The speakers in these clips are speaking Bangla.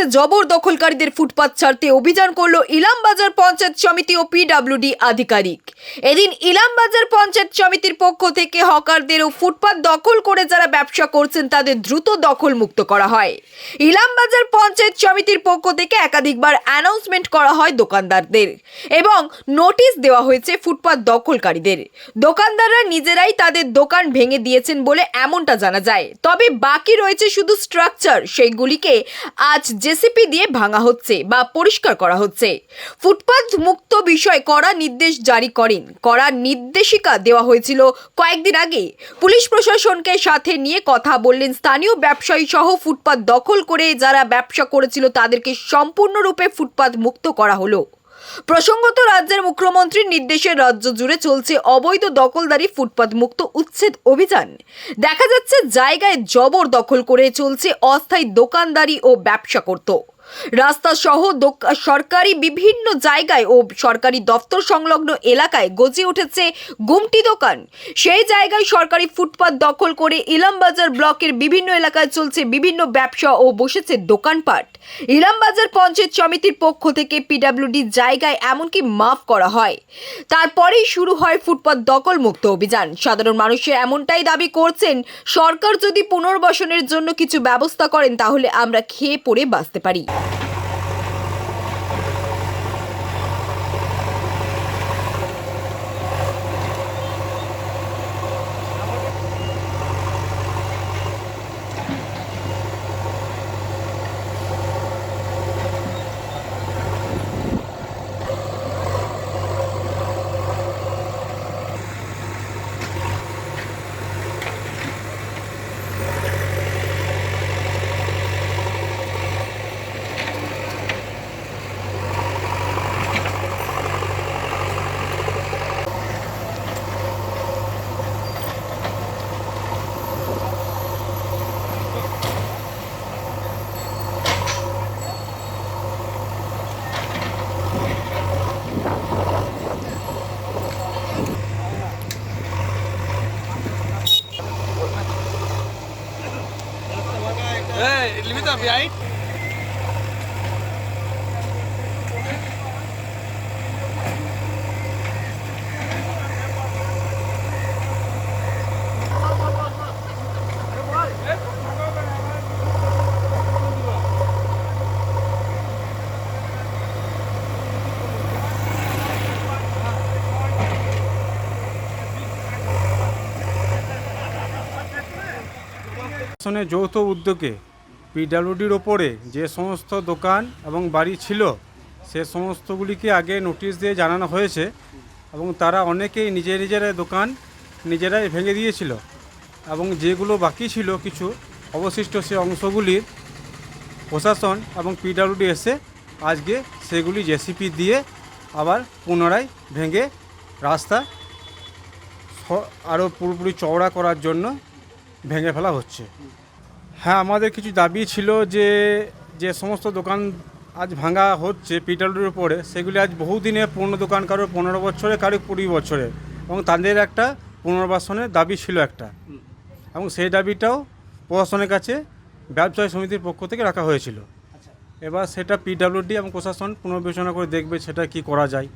রাস্তায় জবরদখলকারীদের ফুটপাত ছাড়তে অভিযান করল ইলামবাজার পঞ্চায়েত সমিতি ও পিডব্লিউডি আধিকারিক। এদিন ইলামবাজার পঞ্চায়েত সমিতির পক্ষ থেকে হকারদের ও ফুটপাত দখল করে যারা ব্যবসা করছেন তাদের দ্রুত দখল মুক্ত করা হয়। ইলামবাজার পঞ্চায়েত সমিতির পক্ষ থেকে একাধিকবার অ্যানাউন্সমেন্ট করা হয় দোকানদারদের এবং নোটিশ দেওয়া হয়েছে ফুটপাত দখলকারীদের। দোকানদাররা নিজেরাই তাদের দোকান ভেঙে দিয়েছেন বলে এমনটা জানা যায়। তবে বাকি রয়েছে শুধু স্ট্রাকচার, সেইগুলিকে আজ জেসিপি দিয়ে ভাঙা হচ্ছে বা পরিষ্কার করা হচ্ছে। ফুটপাথ মুক্ত বিষয় কড়া নির্দেশ জারি করেন। কড়া নির্দেশিকা দেওয়া হয়েছিল কয়েকদিন আগে। পুলিশ প্রশাসনকে সাথে নিয়ে কথা বললেন স্থানীয় ব্যবসায়ী সহ ফুটপাথ দখল করে যারা ব্যবসা করেছিল তাদেরকে সম্পূর্ণরূপে ফুটপাথ মুক্ত করা হলো। প্রসঙ্গত রাজ্যের মুখ্যমন্ত্রীর নির্দেশে রাজ্য জুড়ে চলছে অবৈধ দখলদারি ফুটপাত মুক্ত উচ্ছেদ অভিযান। দেখা যাচ্ছে জায়গায় জবর দখল করে চলছে অস্থায়ী দোকানদারি ও ব্যবসা করত। রাস্তা সহ সরকারি বিভিন্ন জায়গায় ও সরকারি দপ্তর সংলগ্ন এলাকায় গজে উঠেছে গুমটি দোকান। সেই জায়গায় সরকারি ফুটপাত দখল করে ইলামবাজার ব্লকের বিভিন্ন এলাকায় চলছে বিভিন্ন ব্যবসা ও বসেছে দোকানপাট। ইলামবাজার পঞ্চায়েত সমিতির পক্ষ থেকে পিডাব্লিউডি জায়গায় এমনকি মাফ করা হয়। তারপরেই শুরু হয় ফুটপাত দখল মুক্ত অভিযান। সাধারণ মানুষের এমনটাই দাবি করছেন, সরকার যদি পুনর্বাসনের জন্য কিছু ব্যবস্থা করেন তাহলে আমরা খেয়ে পড়ে বাঁচতে পারি। Hey, leave it up, right? প্রশাসনের যৌথ উদ্যোগে পিডাব্লিউডির ওপরে যে সমস্ত দোকান এবং বাড়ি ছিল, সে সমস্তগুলিকে আগে নোটিশ দিয়ে জানানো হয়েছে এবং তারা অনেকেই নিজের নিজের দোকান নিজেরাই ভেঙে দিয়েছিল এবং যেগুলো বাকি ছিল কিছু অবশিষ্ট সে অংশগুলির প্রশাসন এবং পিডাব্লিউডি এসে আজকে সেগুলি জেসিপি দিয়ে আবার পুনরায় ভেঙে রাস্তা আরও পুরোপুরি চওড়া করার জন্য ভেঙে ফেলা হচ্ছে। হ্যাঁ আমাদের কিছু দাবি ছিল যে যে সমস্ত দোকান আজ ভাঙা হচ্ছে পিটালুর উপরে, সেগুলি আজ বহুদিনে পুরনো দোকান, কারও পনেরো বছরে, কারও কুড়ি বছরে। এবং তাদের একটা পুনর্বাসনের দাবি ছিল একটা। এবং সেই দাবিটাও প্রশাসনের কাছে ব্যবসায়ী সমিতির পক্ষ থেকে রাখা হয়েছিল। এবার সেটা পিডাব্লিউডি এবং প্রশাসন পুনর্বিবেচনা করে দেখবে সেটা কি করা যায়।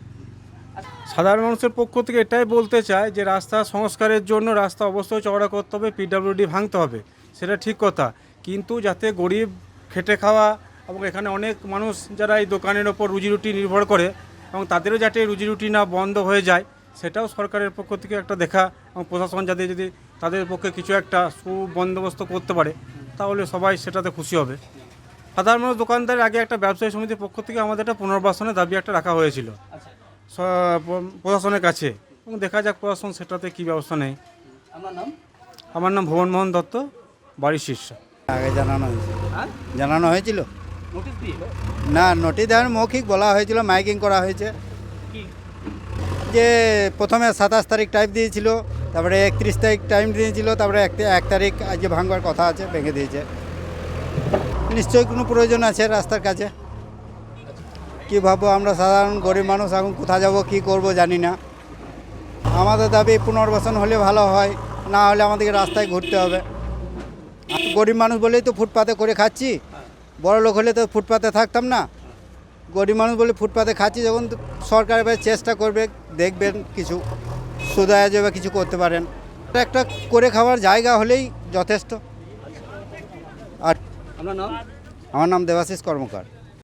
সাধারণ মানুষের পক্ষ থেকে এটাই বলতে চায় যে, রাস্তা সংস্কারের জন্য রাস্তা অবশ্যই চওড়া করতে হবে, পিডাব্লিউডি ভাঙতে হবে। সেটা ঠিক কথা। কিন্তু যাতে গরিব খেটে খাওয়া এবং এখানে অনেক মানুষ যারা এই দোকানের ওপর রুজি রুটি নির্ভর করে এবং তাদেরও যাতে রুজি রুটি না বন্ধ হয়ে যায় সেটাও সরকারের পক্ষ থেকে একটা দেখা এবং প্রশাসন যাতে যদি তাদের পক্ষে কিছু একটা সুবন্দোবস্ত করতে পারে তাহলে সবাই সেটাতে খুশি হবে। সাধারণ মানুষ দোকানদারের আগে একটা ব্যবসায়ী সমিতির পক্ষ থেকে আমাদের একটা পুনর্বাসনের দাবি একটা রাখা হয়েছিল। প্রশাসনের কাছে। এবং দেখা যাক প্রশাসন সেটাতে কী ব্যবস্থা নেয়। আমার নাম? আমার নাম ভুবন মোহন দত্ত। বাড়ির শীর্ষ। আগে জানানো হয়েছিল হ্যাঁ? জানানো হয়েছিল? না নোটিশ দেওয়ার মৌখিক বলা হয়েছিল মাইকিং করা হয়েছে। যে প্রথমে সাতাশ তারিখ টাইম দিয়েছিল তারপরে একত্রিশ তারিখ টাইম দিয়েছিল তারপরে এক এক তারিখ যে ভাঙবার কথা আছে ভেঙে দিয়েছে। নিশ্চয়ই কোনো প্রয়োজন আছে রাস্তার কাছে? কী ভাববো আমরা সাধারণ গরিব মানুষ এখন কোথায় যাব কি করব জানি না। আমাদের দাবি পুনর্বাসন হলে ভালো হয় না হলে আমাদেরকে রাস্তায় ঘুরতে হবে। গরিব মানুষ বলেই তো ফুটপাতে করে খাচ্ছি। বড় লোক হলে তো ফুটপাতে থাকতাম না। গরিব মানুষ বলে ফুটপাতে খাচ্ছি যখন সরকার এবার চেষ্টা করবে দেখবেন কিছু সুদায় যাবে কিছু করতে পারেন। একটা করে খাওয়ার জায়গা হলেই যথেষ্ট। আর আমার নাম? আমার নাম দেবাশিস কর্মকার।